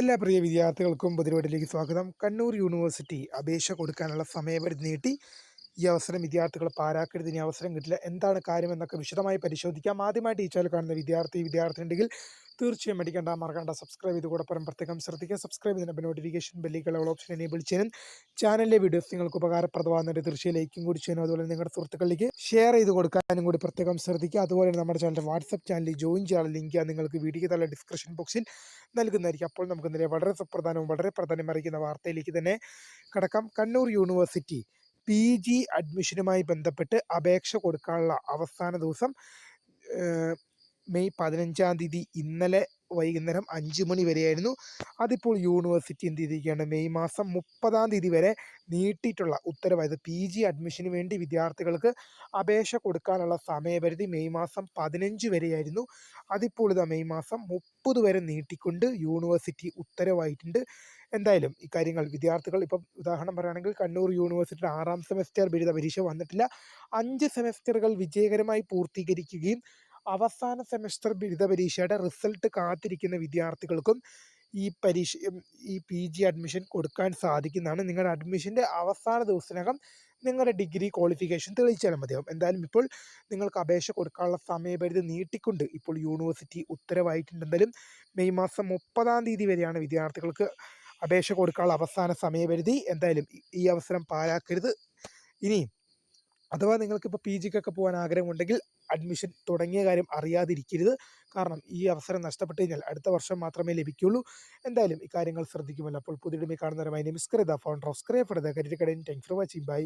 എല്ലാ പ്രിയ വിദ്യാർത്ഥികൾക്കും പുതിയവീട്ടിലേക്ക് സ്വാഗതം. കണ്ണൂർ യൂണിവേഴ്സിറ്റി അപേക്ഷ കൊടുക്കാനുള്ള സമയപരിധി നീട്ടി. ഈ അവസരം വിദ്യാർത്ഥികൾ പാരാക്കരുത്. ഇനി അവസരം കിട്ടില്ല. എന്താണ് കാര്യമെന്നൊക്കെ വിശദമായി പരിശോധിക്കാം. ആദ്യമായിട്ട് ഈ കാണുന്ന വിദ്യാർത്ഥി വിദ്യാർത്ഥി ഉണ്ടെങ്കിൽ തീർച്ചയായും മേടിക്കേണ്ട മറക്കേണ്ട. സബ്സ്ക്രൈബ് ചെയ്ത് കൂടെ പരം പ്രത്യേകം ശ്രദ്ധിക്കുക. സബ്സ്ക്രൈബ് ചെയ്യുന്ന നോട്ടിഫിക്കേഷൻ ബെല്ലിക്കുള്ള ഓപ്ഷൻ എനേബിൾ ചെയ്യാനും ചാനലിലെ വീഡിയോസ് നിങ്ങൾക്ക് ഉപകാരപ്രദമാകുന്നതിന്റെ തീർച്ചയായും ലൈക്കും കൂടി ചെയ്യാനും അതുപോലെ നിങ്ങളുടെ സുഹൃത്തുക്കളിലേക്ക് ഷെയർ ചെയ്ത് കൊടുക്കാനും കൂടി പ്രത്യേകം ശ്രദ്ധിക്കുക. അതുപോലെ നമ്മുടെ ചാനലിന്റെ വാട്സപ്പ് ചാനലിൽ ജോയിൻ ചെയ്യാനുള്ള ലിങ്ക് നിങ്ങൾക്ക് വീഡിയോ തല ഡിസ്ക്രിപ്ഷൻ ബോക്സിൽ നൽകുന്നതായിരിക്കും. അപ്പോൾ നമുക്ക് ഇന്നലെ വളരെ സുപ്രധാനവും വളരെ പ്രാധാന്യം അറിയിക്കുന്ന വാർത്തയിലേക്ക് തന്നെ കടക്കാം. കണ്ണൂർ യൂണിവേഴ്സിറ്റി പി ജി അഡ്മിഷനുമായി ബന്ധപ്പെട്ട് അപേക്ഷ കൊടുക്കാനുള്ള അവസാന ദിവസം മെയ് പതിനഞ്ചാം തീയതി ഇന്നലെ വൈകുന്നേരം അഞ്ച് മണി വരെയായിരുന്നു. അതിപ്പോൾ യൂണിവേഴ്സിറ്റി എന്ത് ചെയ്തിരിക്കുകയാണ്? മെയ് മാസം മുപ്പതാം തീയതി വരെ നീട്ടിയിട്ടുള്ള ഉത്തരവായത് പി ജി അഡ്മിഷന് വേണ്ടി വിദ്യാർത്ഥികൾക്ക് അപേക്ഷ കൊടുക്കാനുള്ള സമയപരിധി മെയ് മാസം പതിനഞ്ച് വരെയായിരുന്നു. അതിപ്പോൾ ഇതാ മെയ് മാസം മുപ്പത് വരെ നീട്ടിക്കൊണ്ട് യൂണിവേഴ്സിറ്റി ഉത്തരവായിട്ടുണ്ട്. എന്തായാലും ഇക്കാര്യങ്ങൾ വിദ്യാർത്ഥികൾ ഇപ്പം ഉദാഹരണം പറയുകയാണെങ്കിൽ കണ്ണൂർ യൂണിവേഴ്സിറ്റിയുടെ ആറാം സെമസ്റ്റർ ബിരുദ പരീക്ഷ വന്നിട്ടില്ല. അഞ്ച് സെമസ്റ്ററുകൾ വിജയകരമായി പൂർത്തീകരിക്കുകയും അവസാന സെമസ്റ്റർ ബിരുദ പരീക്ഷയുടെ റിസൾട്ട് കാത്തിരിക്കുന്ന വിദ്യാർത്ഥികൾക്കും ഈ പരീക്ഷ ഈ പി ജി അഡ്മിഷൻ കൊടുക്കാൻ സാധിക്കുന്നതാണ്. നിങ്ങളുടെ അഡ്മിഷന്റെ അവസാന ദിവസത്തിനകം നിങ്ങളുടെ ഡിഗ്രി ക്വാളിഫിക്കേഷൻ തെളിയിച്ചാൽ മതിയാവും എന്തായാലും ഇപ്പോൾ നിങ്ങൾക്ക് അപേക്ഷ കൊടുക്കാനുള്ള സമയപരിധി നീട്ടിക്കൊണ്ട് ഇപ്പോൾ യൂണിവേഴ്സിറ്റി ഉത്തരവായിട്ടുണ്ട് എന്തായാലും മെയ് മാസം മുപ്പതാം തീയതി വരെയാണ് വിദ്യാർത്ഥികൾക്ക് അപേക്ഷ കൊടുക്കാനുള്ള അവസാന സമയപരിധി. എന്തായാലും ഈ- അവസരം പാഴാക്കരുത്. ഇനിയും അഥവാ നിങ്ങൾക്കിപ്പോൾ പി ജിക്കൊക്കെ പോകാൻ ആഗ്രഹമുണ്ടെങ്കിൽ അഡ്മിഷൻ തുടങ്ങിയ കാര്യം അറിയാതിരിക്കരുത്. കാരണം ഈ അവസരം നഷ്ടപ്പെട്ടു കഴിഞ്ഞാൽ അടുത്ത വർഷം മാത്രമേ ലഭിക്കുകയുള്ളൂ എന്തായാലും ഇക്കാര്യങ്ങൾ ശ്രദ്ധിക്കുമല്ലോ. അപ്പോൾ പുതിയ കാണുന്നവരുമായി നമസ്കൃത ഫൗണ്ടർ ഓഫ് സ്ക്രേ fir the career thank for watching bye